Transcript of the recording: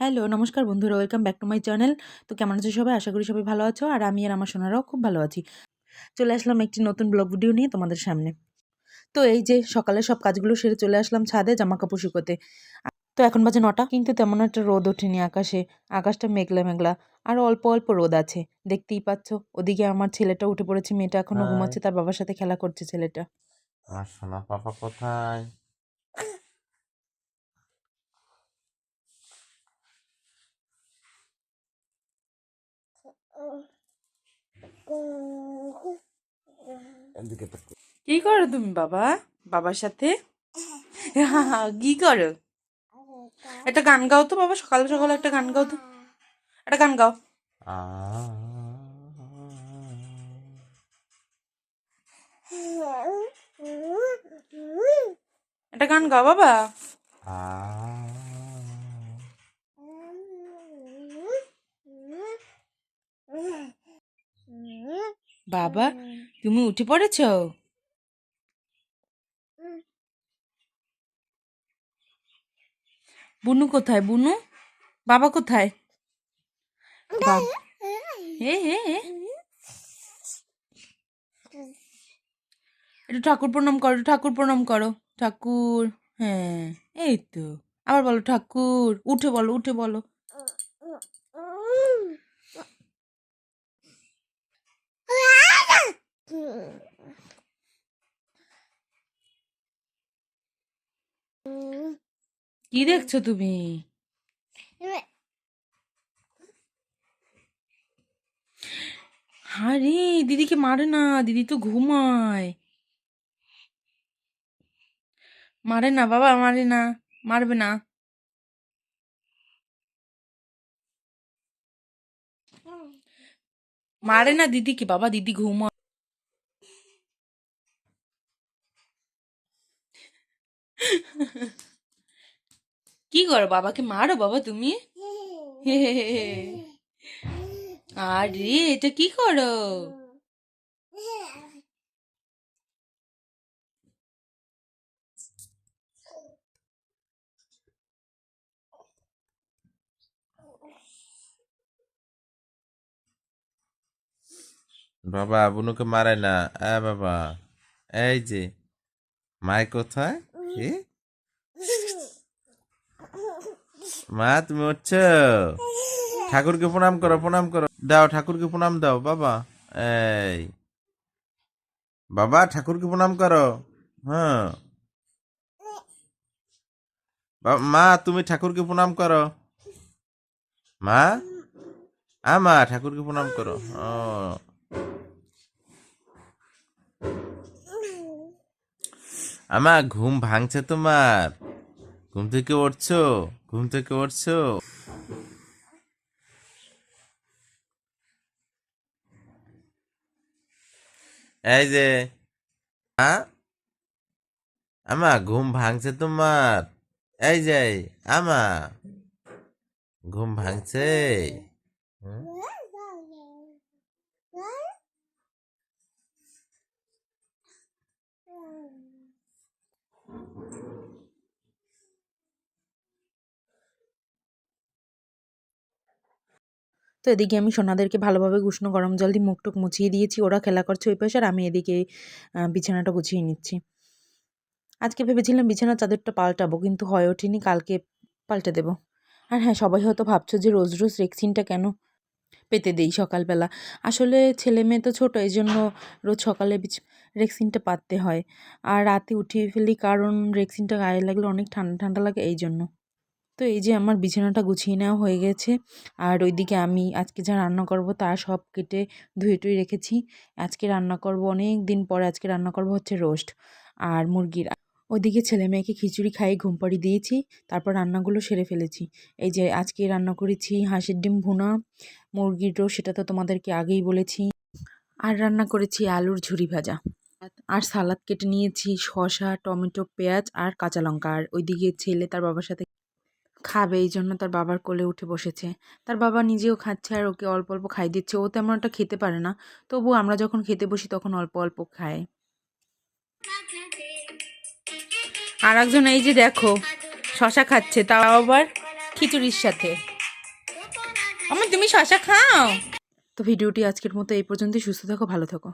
Hello নমস্কার বন্ধুরা welcome back to my channel. তো কেমন আছো সবাই? আশা করি সবাই ভালো আছো আর আমি আর আমার সোনারাও খুব ভালো আছি। চলে আসলাম একটি নতুন ব্লগ ভিডিও নিয়ে তোমাদের সামনে। তো এই যে সকালে সব কাজগুলো সেরে চলে আসলাম ছাদে জামা কাপড় শুকোতে। তো এখন বাজে নটা কিন্তু তেমন একটা রোদ ওঠেনি আকাশে। আকাশটা মেঘলা মেঘলা আর অল্প অল্প রোদ আছে। দেখতেই পাচ্ছ ওদিকে আমার ছেলেটা উঠে পড়েছে মেয়েটা এখনও। ঘুমাচ্ছে তার বাবার সাথে খেলা করছে ছেলেটা। আর সোনা পাপা কোথায়? কি করো তুমি বাবা? বাবার সাথে? কি করো? একটা গান গাও তো বাবা সকাল সকাল একটা গান গাও তো। একটা গান গাও। একটা গান গাও বাবা। আ বাবা তুমি উঠে পড়েছ? বুনু কোথায় বুনু? বাবা কোথায়? হে হে। একটু ঠাকুর প্রণাম করো ঠাকুর প্রণাম করো। ঠাকুর হ্যাঁ এই তো। আবার বলো ঠাকুর উঠে বলো উঠে বলো। কি দেখছ তুমি? আরে, দিদিকে মারে না, দিদি তো ঘুমায়। মারে না, বাবা, মারে না, মারবে না। মারে না দিদিকে, বাবা, দিদি ঘুমায়। কি করো বাবাকে মারো বাবা তুমি? আরে এটা কি করো? বাবা, বুনুকে মারে না। এ বাবা, এই যে মায় কোথায় কি মা, তুমি উঠছ? ঠাকুরকে প্রণাম করো প্রণাম করো। দাও, ঠাকুরকে প্রণাম দাও, বাবা। এই। বাবা, ঠাকুরকে প্রণাম করো। হ্যাঁ। মা, তুমি ঠাকুরকে প্রণাম করো। মা? আ, মা, ঠাকুরকে প্রণাম করো। আমা, ঘুম ভাঙছে তোমার? ঘুম থেকে উঠছো? ঘুম থেকে উঠছো? এই যে হ্যাঁ আমা, ঘুম ভাঙছে তোমার। এই যে, আমা। ঘুম ভাঙছে। হুম? তো এদিকে আমি সোনাদেরকে ভালোভাবে উষ্ণ গরম জল দিয়ে মুখ টুক মুছিয়ে দিয়েছি। ওরা খেলা করছে ওই পাশে আর আমি এদিকে বিছানাটা গুছিয়ে নিচ্ছি। আজকে ভেবেছিলাম বিছানার চাদরটা পাল্টাবো কিন্তু হয়ে ওঠেনি, কালকে পাল্টে দেবো। আর হ্যাঁ সবাই হয়তো ভাবছ যে রোজ রোজ রেক্সিনটা কেন পেতে দেই সকালবেলা? আসলে ছেলে মেয়ে তো ছোটো এই জন্য রোজ সকালে রেক্সিনটা পাততে হয়। আর রাতে উঠিয়ে ফেলি, কারণ রেক্সিনটা গায়ে লাগলে অনেক ঠান্ডা ঠান্ডা লাগে এই জন্য তো এই যে আমার বিছানাটা গুছিয়ে নেওয়া হয়ে গেছে। আর ওইদিকে আমি আজকে যা রান্না করব তা সব কেটে ধুয়ে টুয়ে রেখেছি। আজকে রান্না করব অনেক দিন পরে আজকে রান্না করব হচ্ছে রোস্ট আর মুরগির। ওইদিকে ছেলে মেয়েকে খিচুড়ি খাইয়ে ঘুম পাড়ি দিয়েছি, তারপর রান্নাগুলো সেরে ফেলেছি। এই যে আজকে রান্না করেছি হাঁসের ডিম ভুনা, মুরগির রোস্ট সেটা তো তোমাদেরকে আগেই বলেছি। আর রান্না করেছি আলুর ঝুরি ভাজা। আর সালাদ কেটে নিয়েছি শসা, টমেটো, পেঁয়াজ আর কাঁচা লঙ্কা। আর ওইদিকে ছেলে তার বাবার সাথে খাবে এই জন্য তার বাবার কোলে উঠে বসেছে। তার বাবা নিজেও খাচ্ছে আর ওকে অল্প অল্প খাই দিচ্ছে। ও তেমন একটা খেতে পারে না। তবু আমরা যখন খেতে বসি তখন অল্প অল্প খায়। আর একজন এই যে দেখো, শশা খাচ্ছে, তাও আবার খিচুড়ির সাথে। আমার তুমি শশা খাও? তো ভিডিওটি আজকের মতো এই পর্যন্তই। সুস্থ থাকো, ভালো থাকো।